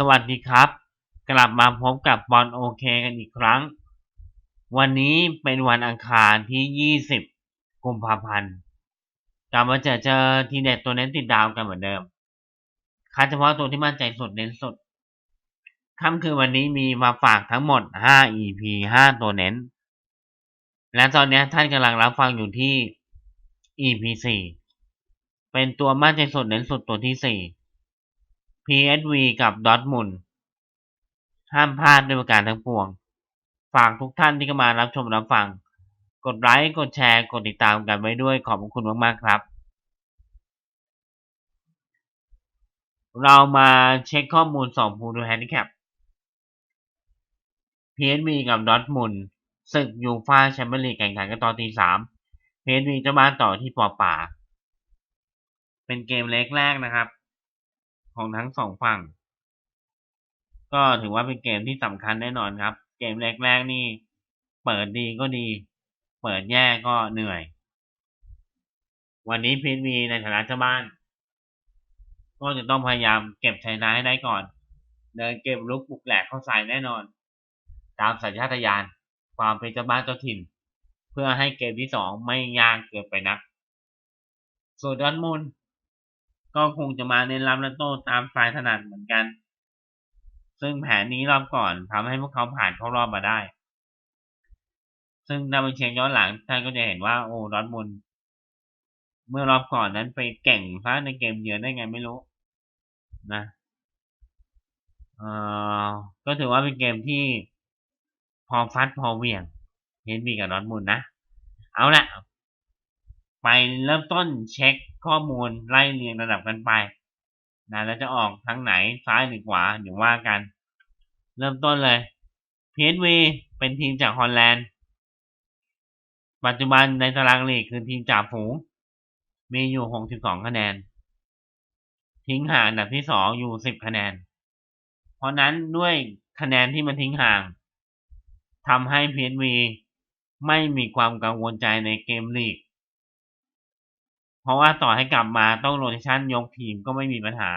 สวัสดีครับ กลับมาพบกับบอลโอเคกันอีกครั้ง วันนี้เป็นวันอังคารที่ 20 กุมภาพันธ์กลับมาเจอเจอทีเด็ดตัวเน้นติดดาวกันเหมือนเดิม คัดเฉพาะตัวที่มั่นใจสุดเน้นสุดค่ำคืนวันนี้มีมาฝากทั้งหมด 5 EP 5 ตัวเน้น และตอนนี้ท่านกำลังรับฟังอยู่ที่ EP 4เป็นตัวมั่นใจสุดเน้นสุดตัวที่ 4 PSV กับดอทมุนห้ามพลาดด้วยประการทั้งปวง ฝากทุกท่านที่เข้ามารับชมรับฟัง กดไลค์ กดแชร์ กดติดตามกันไว้ด้วยขอบคุณมาก ๆ ครับ เรามาเช็คข้อมูลสองผู้ดูแฮนดิแคป PSV กับดอทมุนศึกยูฟ่าแชมเปี้ยนลีกแข่งขันกันตอนตีสาม PSV จะบ้านต่อที่ปอป่า เป็นเกมเล็กแรกนะครับ ของทั้งสองฝั่ง ก็ถือว่าเป็นเกมที่สำคัญแน่นอนครับ เกมแรกๆนี่ เปิดดีก็ดี เปิดแย่ก็เหนื่อย วันนี้พีทีในฐานะเจ้าบ้าน ก็จะต้องพยายามเก็บชัยชนะให้ได้ก่อนเดินเกมลุกบุกแหลกเข้าใส่แน่นอน ตามสัญชาตญาณความเป็นเจ้าบ้านเจ้าถิ่น เพื่อให้เกมที่สองไม่ยากเกินไปนักส่วนดอนมุน ก็คงจะมาเน้นรับและโต้ตามสายถนัดเหมือนกัน ซึ่งแผนนี้รอบก่อนทำให้พวกเขาผ่านเข้ารอบมาได้ ซึ่งถ้าไปเช็คย้อนหลังท่านก็จะเห็นว่าโอ้ดอทมุนเมื่อรอบก่อนนั้นไปเก่งพลาดในเกมเยือนได้ไงไม่รู้นะเอ่อก็ถือว่าเป็นเกมที่พอฟัดพอเวียงเห็นมีกับดอทมุนนะ เอาละ ไปเริ่มต้นเช็คข้อมูลไล่เรียงระดับกันไปนะแล้วจะออกทางไหนซ้ายหรือขวาเดี๋ยวว่ากัน เริ่มต้นเลย PSV เป็นทีมจากฮอลแลนด์ ปัจจุบันในตารางลีกคือทีมจ่าฝูง มีอยู่ 62 คะแนน ทิ้งห่างอันดับที่ 2 อยู่ 10 คะแนน เพราะนั้นด้วยคะแนนที่มันทิ้งห่างทำให้ PSV ไม่มีความกังวลใจในเกมลีก ราะว่าต่อให้กลับมาต้องโรเทชันยกทีมก็ไม่มีปัญหา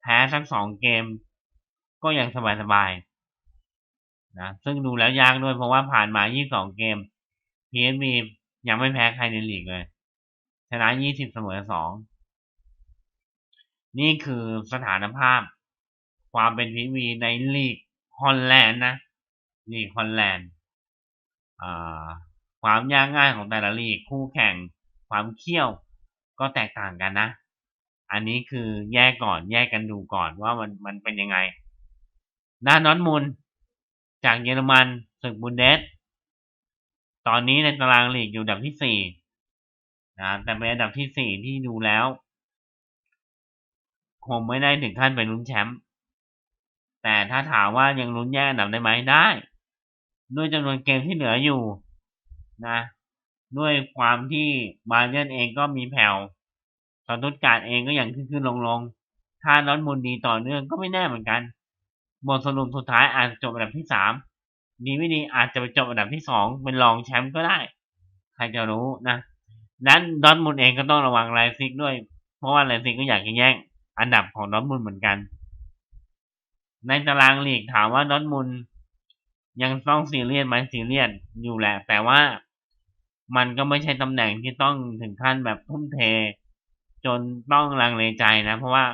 แพ้ทั้งสองเกม ก็ยังสบายๆนะซึ่งดูแล้วยากด้วยเพราะว่าผ่านมา 22 เกม PSV ยังไม่แพ้ใครในลีกเลย ชนะ 20 เสมอ 2 นี่คือสถานภาพ ความเป็น PSV ในลีกฮอลแลนด์นะลีกฮอลแลนด์ความยากง่ายของแต่ละลีกคู่แข่งความเขี้ยว ก็แตกต่างกันนะ อันนี้คือแยกก่อนแยกกันดูก่อนว่ามันมันเป็นยังไงด้านนอตมูลจากเยอรมันศึกบุนเดส ตอนนี้ในตารางลีกอยู่อันดับที่สี่นะแต่เป็นอันดับที่สี่ที่ดูแล้ว คงไม่ได้ถึงขั้นเป็นลุ้นแชมป์แต่ถ้าถามว่ายังลุ้นแย่อันดับได้ไหมได้ ด้วยจำนวนเกมที่เหลืออยู่นะ ด้วยความที่บาเยนเองก็มีแผ่วสตุตการเองก็อย่างขึ้นขึ้นลงลงถ้าน้อนมูลดีต่อเนื่องก็ไม่แน่เหมือนกัน บทสรุปสุดท้ายอาจจะจบอันดับที่สามดีไม่ดีอาจจะไปจบอันดับที่สองเป็นรองแชมป์ก็ได้ ใครจะรู้นะนั้นดอนมุนเองก็ต้องระวังไลซิกด้วย เพราะว่าไลซิกก็อยากจะแย่งอันดับของดอนมุนเหมือนกัน ในตารางลีกถามว่าดอนมุนยังต้องซีเรียสไหมซีเรียสอยู่แหละ แต่ว่า มันก็ไม่ใช่ตำแหน่งที่ต้องถึงขั้นแบบทุ่มเท จนต้องลังเลใจนะ เพราะว่า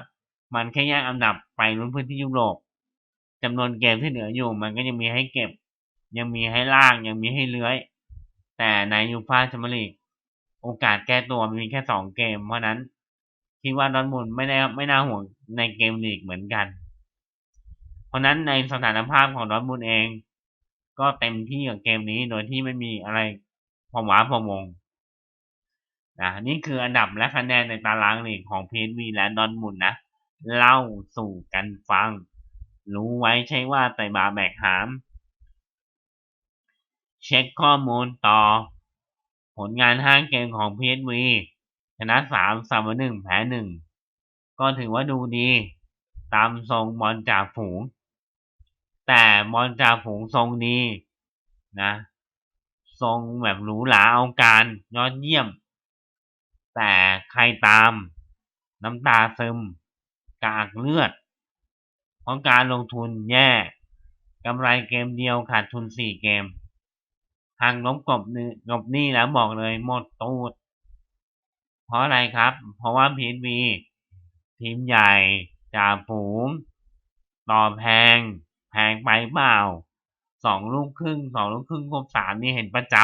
มันแค่แยกอันดับไปลุ้นพื้นที่ยุโรปจำนวนเกมที่เหลืออยู่มันก็ยังมีให้เก็บ ยังมีให้ล่างยังมีให้เลื้อย แต่ในยูฟ่าแชมเปี้ยนลีกโอกาสแก้ตัวมีแค่สองเกม เพราะนั้นคิดว่าดอนมุนไม่ได้ไม่น่าห่วงในเกมลีกเหมือนกัน เพราะนั้นในสถานภาพของดอนมุนเอง ก็เต็มที่กับเกมนี้โดยที่ไม่มีอะไร พอหวาพอมงนะนี่คืออันดับและคะแนนในตารางลีกของเพีวีและดอนมุนนะ เล่าสู่กันฟัง รู้ไว้ใช่ว่าไต่บาแบกหาม เช็คข้อมูลต่อ ผลงานห้างเกมของ PSV ชนะสามสามหนึ่งแพ้หนึ่งก็ถือว่าดูดี ตามทรงบอลจ่าฝูง แต่บอลจ่าฝูงทรงดีนะ ทรงแบบหรูหราเอาการยอดเยี่ยม แต่ใครตาม น้ำตาซึม กากเลือด เพราะการลงทุนแย่กำไรเกมเดียวขาดทุนสี่เกมหากล้มกบนี้กบหนี้แล้วบอกเลยหมดตูด เพราะอะไรครับ เพราะว่าพีทวีทีมใหญ่จ่าฝูงต่อแพง แพงไปเปล่า สองลูกครึ่งสองลูกครึ่งครบสามนี่เห็นประจ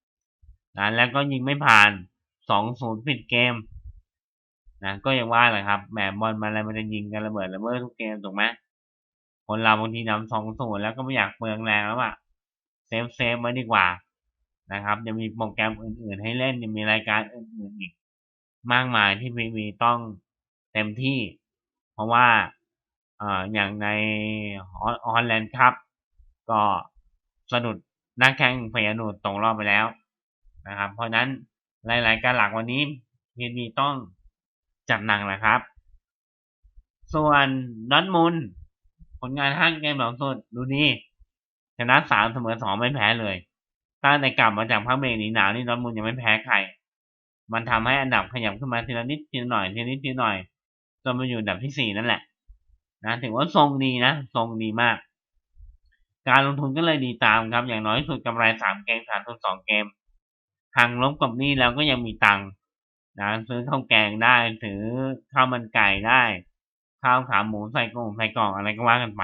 ำนะแล้วก็ยิงไม่ผ่านสองศูนย์ปิดเกมนะก็ยังว่าแหละครับแหมบอลมาอะไรมันจะยิงกันระเบิดระเบ้อทุกเกมถูกไหมคนเราบางทีนำสองศูนย์แล้วก็ไม่อยากเปลืองแรงแล้วอะเซฟเซฟไว้ดีกว่านะครับยังมีโปรแกรมอื่น ๆ ให้เล่นยังมีรายการอื่นๆอีก มากมายที่พีวีต้องเต็มที่ เพราะว่าอ่ออย่างในฮอลแลนด์ครับ ก็สะดุดนักแข่งเฟียนูดตกรอบไปแล้วนะครับ เพราะนั้นหลาย ๆ การหลักวันนี้พีวีต้องจัดหนักแหละครับ ส่วนดอนมุนผลงานห้างเกมหลังสุดดูนี่ชนะสามเสมอสองไม่แพ้เลยตั้งแต่กลับมาจากพักเบรกหนีหนาวนี่ดอนมุนยังไม่แพ้ใคร มันทำให้อันดับขยับขึ้นมาทีละนิดทีละหน่อยทีละนิดทีละหน่อยจนมาอยู่อันดับที่สี่นั่นแหละ นะถือว่าทรงดีนะ ทรงดีมาก การลงทุนก็เลยดีตามครับ อย่างน้อยสุดกำไรสามเกมขาดทุนสองเกมหางลบกับนี่แล้วก็ยังมีตังค์นะซื้อข้าวแกงได้ถือข้าวมันไก่ได้ ข้าวขาหมูใส่กล่องใส่กล่องอะไรก็ว่ากันไป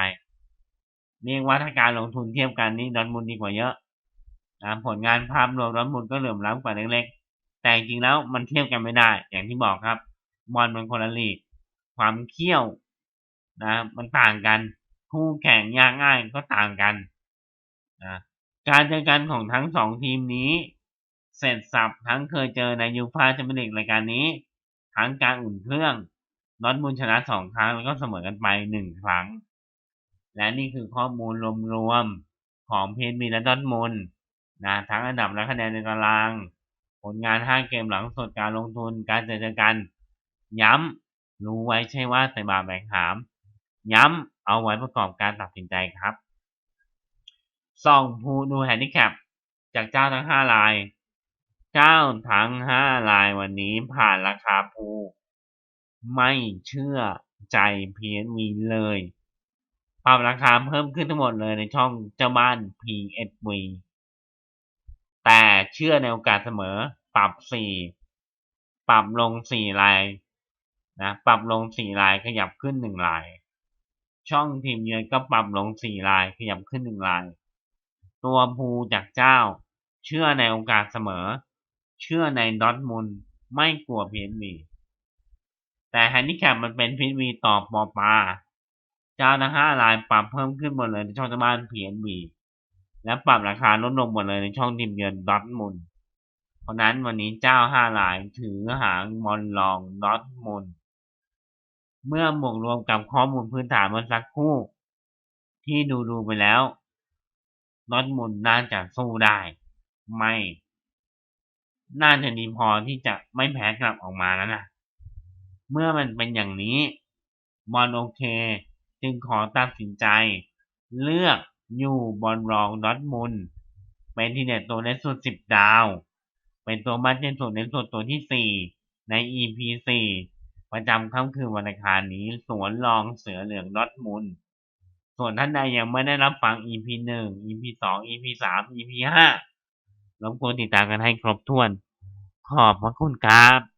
เรียกว่าถ้าการลงทุนเทียบกันนี่ดอนมุนดีกว่าเยอะนะผลงานภาพรวมดอนมุนก็เหลื่อมล้ำกว่าเล็กๆ แต่จริงแล้วมันเทียบกันไม่ได้ อย่างที่บอกครับบอลมันคนละลีกความเขี้ยวนะ มันต่างกัน คู่แข่งยากง่ายก็ต่างกันนะการเจอกันของทั้งสองทีมนี้ เสร็จสับทั้งเคยเจอในยูฟ่าแชมเปี้ยนลีกรายการนี้ ทั้งการอุ่นเครื่องนอตมูลชนะสองครั้งแล้วก็เสมอกันไปหนึ่งครั้ง และนี่คือข้อมูลรวมๆของเพนมีและดอตมูลนะทั้งอันดับและคะแนนในตาราง ผลงานห้าเกมหลังสดการลงทุนการเจอกัน ย้ำรู้ไว้ใช่ว่าใส่บาแบกหาม ย้ำเอาไว้ประกอบการตัดสินใจครับส่องภูดูแฮนดิแคปจากเจ้าทั้งห้าราย เจ้าทั้งห้ารายวันนี้ผ่านราคาภูไม่เชื่อใจเพียนวีเลยปรับราคาเพิ่มขึ้นทั้งหมดเลยในช่องเจ้าบ้าน PSV แต่เชื่อในโอกาสเสมอ ปรับสี่ปรับลงสี่ลายนะ ปรับลงสี่ลายขยับขึ้นหนึ่งลาย ช่องทีมเยือนก็ปรับลงสี่ลายขยับขึ้นหนึ่งลาย ตัวภูจากเจ้า เชื่อในโอกาสเสมอ เชื่อในดอทมุนไม่กลัวพีเอมีแต่แฮนดิแคปมันเป็นพีเอมีต่อปอปาเจ้าทั้งห้ารายปรับเพิ่มขึ้นหมดเลยในช่องเจ้าบ้านพีเอมีและปรับราคาลดลงหมดเลยในช่องทีมเยือนดอทมุนเพราะนั้นวันนี้เจ้าห้าลายถือหางมอนลองดอทมุน เมื่อบวกรวมกับข้อมูลพื้นฐานเมื่อสักครู่ ที่ดูดูไปแล้วดอทมุนน่าจะสู้ได้ ไม่ น่าจะดีพอที่จะไม่แพ้กลับออกมาแล้วนะเมื่อมันเป็นอย่างนี้บอลโอเค จึงขอตัดสินใจ เลือกอยู่บอลรองดอทมุนเป็นที่เด็ดตัวเล่นสุดสิบดาว เป็นตัวมั่นเจนสุดเล่นสุดตัวที่สี่ใน EP สี่ ประจำค่ำคืนวันอังคารนี้ สวนรองเสือเหลืองดอทมุนส่วนท่านใดยังไม่ได้รับฟัง EP หนึ่ง EP สอง EP สาม EP ห้ารบกวนติดตามกันให้ครบถ้วน ขอบพระคุณครับ